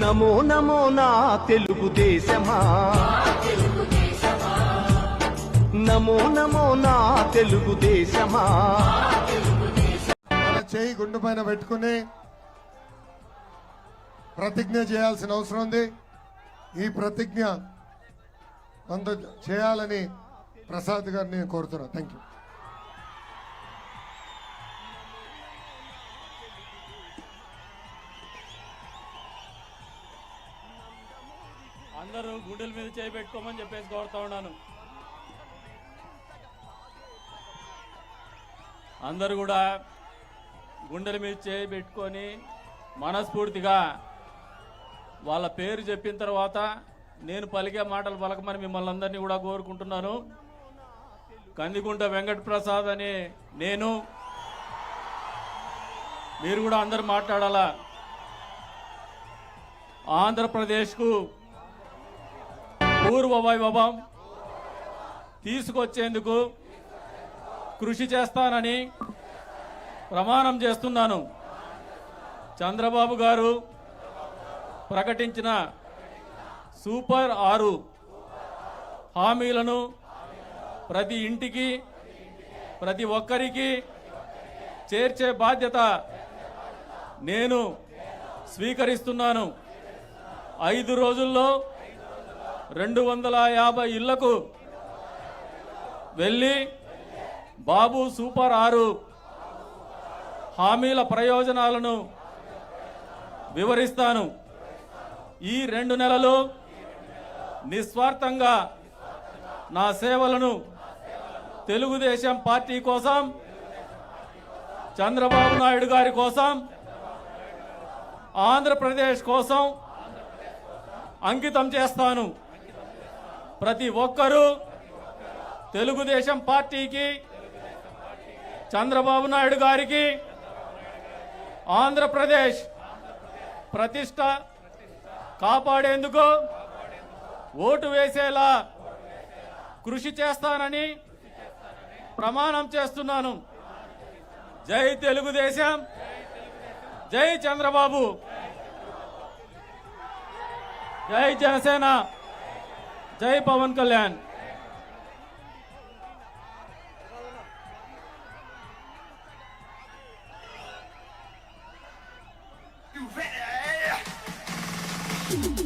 నమో నమో నా తెలుగుదేశమా? నమో నమో నా తెలుగుదేశమా? చేయి గుండె పైన పెట్టుకుని ప్రతిజ్ఞ చేయాల్సిన అవసరం ఉంది. ఈ ప్రతిజ్ఞ అంత చేయాలని ప్రసాద్ గారిని నేను కోరుతున్నాను థ్యాంక్ యూ అందరూ గుండెల మీద చేయి పెట్టుకోమని చెప్పేసి కోరుతా ఉన్నాను. అందరూ కూడా గుండెల మీద చేయి పెట్టుకొని మనస్ఫూర్తిగా వాళ్ళ పేరు చెప్పిన తర్వాత నేను పలికే మాటలు పలకమని మిమ్మల్ని అందరినీ కూడా కోరుకుంటున్నాను. కందిగుంట వెంకట ప్రసాద్ అని నేను మీరు కూడా అందరు మాట్లాడాలా? ఆంధ్రప్రదేశ్కు పూర్వ వైభవం తీసుకొచ్చేందుకు కృషి చేస్తానని ప్రమాణం చేస్తున్నాను. చంద్రబాబు గారు ప్రకటించిన సూపర్ ఆరు హామీలను ప్రతి ఇంటికి ప్రతి ఒక్కరికి చేర్చే బాధ్యత నేను స్వీకరిస్తున్నాను. ఐదు రోజుల్లో రెండు వందల యాభై ఇళ్ళకు వెళ్ళి బాబు సూపర్ ఆరు హామీల ప్రయోజనాలను వివరిస్తాను. ఈ రెండు నెలలు నిస్వార్థంగా నా సేవలను తెలుగుదేశం పార్టీ కోసం చంద్రబాబు నాయుడు గారి కోసం ఆంధ్రప్రదేశ్ కోసం అంకితం చేస్తాను. ప్రతి ఒక్కరూ తెలుగుదేశం పార్టీకి చంద్రబాబు నాయుడు గారికి ఆంధ్రప్రదేశ్ ప్రతిష్ట కాపాడేందుకు ఓటు వేసేలా కృషి చేస్తానని ప్రమాణం చేస్తున్నాను. జై తెలుగుదేశం జై చంద్రబాబు. జై జనసేన. जय पवन कल्याण You?